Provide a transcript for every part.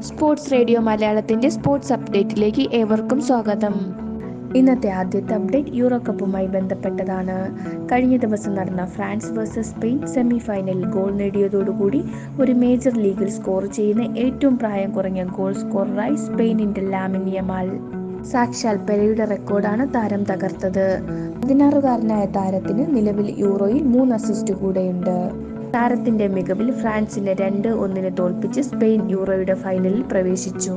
Sports radio മലയാളത്തിന്റെ sports അപ്ഡേറ്റിലേക്ക് ഏവർക്കും സ്വാഗതം. ഇന്നത്തെ ആദ്യത്തെ അപ്ഡേറ്റ് യൂറോ കപ്പുമായി ബന്ധപ്പെട്ടതാണ്. കഴിഞ്ഞ ദിവസം നടന്ന ഫ്രാൻസ് വേഴ്സസ് സ്പെയിൻ സെമി ഫൈനലിൽ ഗോൾ നേടിയതോടുകൂടി ഒരു മേജർ ലീഗിൽ സ്കോർ ചെയ്യുന്ന ഏറ്റവും പ്രായം കുറഞ്ഞ ഗോൾ സ്കോററായി സ്പെയിനിന്റെ ലാമിൻ യമാൽ. സാക്ഷാൽ പെരയുടെ റെക്കോർഡാണ് താരം തകർത്തത്. പതിനാറുകാരനായ താരത്തിന് നിലവിൽ യൂറോയിൽ മൂന്ന് അസിസ്റ്റ് കൂടെയുണ്ട്. താരത്തിന്റെ മികവിൽ ഫ്രാൻസിനെ രണ്ട് ഒന്നിന് തോൽപ്പിച്ച് സ്പെയിൻ യൂറോയുടെ ഫൈനലിൽ പ്രവേശിച്ചു.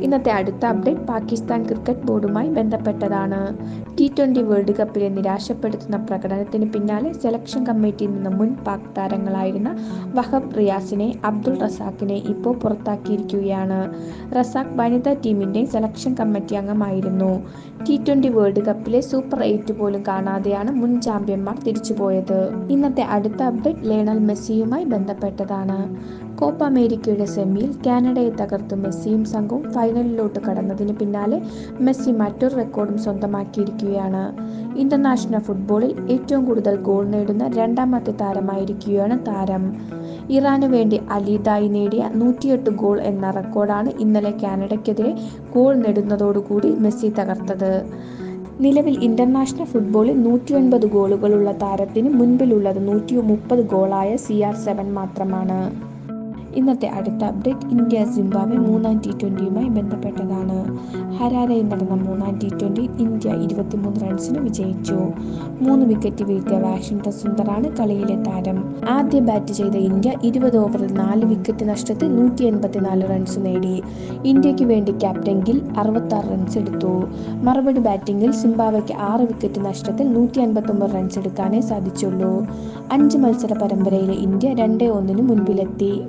ഇന്നത്തെ അടുത്ത അപ്ഡേറ്റ് പാകിസ്ഥാൻ ക്രിക്കറ്റ് ബോർഡുമായി ബന്ധപ്പെട്ടതാണ്. ടി ട്വന്റി വേൾഡ് കപ്പിലെ നിരാശപ്പെടുത്തുന്ന പ്രകടനത്തിന് പിന്നാലെ സെലക്ഷൻ കമ്മിറ്റിയിൽ നിന്ന് മുൻ പാക് താരങ്ങളായിരുന്ന വഹബ് റിയാസിനെ അബ്ദുൾ റസാഖിനെ ഇപ്പോൾ പുറത്താക്കിയിരിക്കുകയാണ്. റസാഖ് വനിതാ ടീമിന്റെ സെലക്ഷൻ കമ്മിറ്റി അംഗമായിരുന്നു. ടി ട്വന്റി വേൾഡ് കപ്പിലെ സൂപ്പർ എയ്റ്റ് പോലും കാണാതെയാണ് മുൻ ചാമ്പ്യന്മാർ തിരിച്ചുപോയത്. ഇന്നത്തെ അടുത്ത അപ്ഡേറ്റ് ലേണൽ മെസ്സിയുമായി ബന്ധപ്പെട്ടതാണ്. കോപ്പ അമേരിക്കയുടെ സെമിയിൽ കാനഡയെ തകർത്ത് മെസ്സിയും സംഘവും ഫൈനലിലോട്ട് കടന്നതിന് പിന്നാലെ മെസ്സി മറ്റൊരു റെക്കോർഡും സ്വന്തമാക്കിയിരിക്കുകയാണ്. ഇന്റർനാഷണൽ ഫുട്ബോളിൽ ഏറ്റവും കൂടുതൽ ഗോൾ നേടുന്ന രണ്ടാമത്തെ താരമായിരിക്കുകയാണ് താരം. ഇറാനു വേണ്ടി അലിദായി നേടിയ നൂറ്റിയെട്ട് ഗോൾ എന്ന റെക്കോർഡാണ് ഇന്നലെ കാനഡയ്ക്കെതിരെ ഗോൾ നേടുന്നതോടുകൂടി മെസ്സി തകർത്തത്. നിലവിൽ ഇന്റർനാഷണൽ ഫുട്ബോളിൽ നൂറ്റി ഒൻപത് ഗോളുകളുള്ള താരത്തിന് മുൻപിലുള്ളത് നൂറ്റി മുപ്പത് ഗോളായ സി ആർ സെവൻ മാത്രമാണ്. ഇന്നത്തെ അടുത്ത അപ്ഡേറ്റ് ഇന്ത്യ സിംബാബ്വെ മൂന്നാം ടി ട്വന്റിയുമായി ബന്ധപ്പെട്ടതാണ്. ഹരാരയിൽ നടന്ന മൂന്നാം ടി ട്വന്റിയിൽ ഇന്ത്യ ഇരുപത്തിമൂന്ന് റൺസിന് വിജയിച്ചു. മൂന്ന് വിക്കറ്റ് വീഴ്ത്തിയ വാഷിംഗ്ടൺ സുന്ദറാണ് കളിയിലെ താരം. ആദ്യ ബാറ്റ് ചെയ്ത ഇന്ത്യ ഇരുപത് ഓവറിൽ നാല് വിക്കറ്റ് നഷ്ടത്തിൽ നൂറ്റി എൺപത്തിനാല് റൺസ് നേടി. ഇന്ത്യയ്ക്ക് വേണ്ടി ക്യാപ്റ്റൻ ഗിൽ അറുപത്താറ് റൺസ് എടുത്തു. മറുപടി ബാറ്റിംഗിൽ സിംബാവയ്ക്ക് ആറ് വിക്കറ്റ് നഷ്ടത്തിൽ നൂറ്റി അൻപത്തൊമ്പത് റൺസ് എടുക്കാനേ സാധിച്ചുള്ളൂ. അഞ്ച് മത്സര പരമ്പരയിലെ ഇന്ത്യ രണ്ടേ ഒന്നിന് മുൻപിലെത്തി.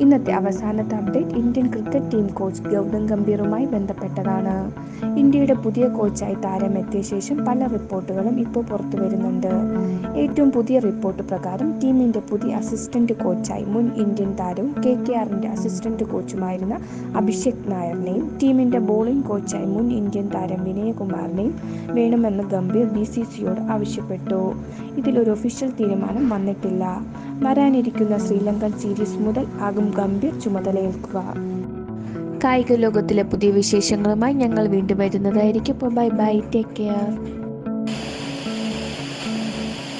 ഇന്നത്തെ അവസാനത്തെ update Indian cricket team coach Gautam ഗംഭീറുമായി ബന്ധപ്പെട്ടതാണ്. ഇന്ത്യയുടെ പുതിയ കോച്ചായി താരം എത്തിയ ശേഷം പല റിപ്പോർട്ടുകളും ഇപ്പോൾ പുറത്തു വരുന്നുണ്ട്. ഏറ്റവും പുതിയ റിപ്പോർട്ട് പ്രകാരം ടീമിന്റെ പുതിയ അസിസ്റ്റന്റ് കോച്ചായി മുൻ ഇന്ത്യൻ താരവും കെ കെ ആറിന്റെ അസിസ്റ്റന്റ് കോച്ചുമായിരുന്ന അഭിഷേക് നായറിനെയും ടീമിന്റെ ബോളിംഗ് കോച്ചായി മുൻ ഇന്ത്യൻ താരം വിനയകുമാറിനെയും വേണമെന്ന് ഗംഭീർ ബി സി സിയോട് ആവശ്യപ്പെട്ടു. ഇതിലൊരു ഒഫീഷ്യൽ തീരുമാനം വന്നിട്ടില്ല. വരാനിരിക്കുന്ന ശ്രീലങ്കൻ സീരീസ് മുതൽ ആകും ഗംഭീർ ചുമതലയേൽക്കുക കായിക ലോകത്തിലെ പുതിയ വിശേഷങ്ങളുമായി ഞങ്ങൾ വീണ്ടും വരുന്നതായിരിക്കും. Bye bye take care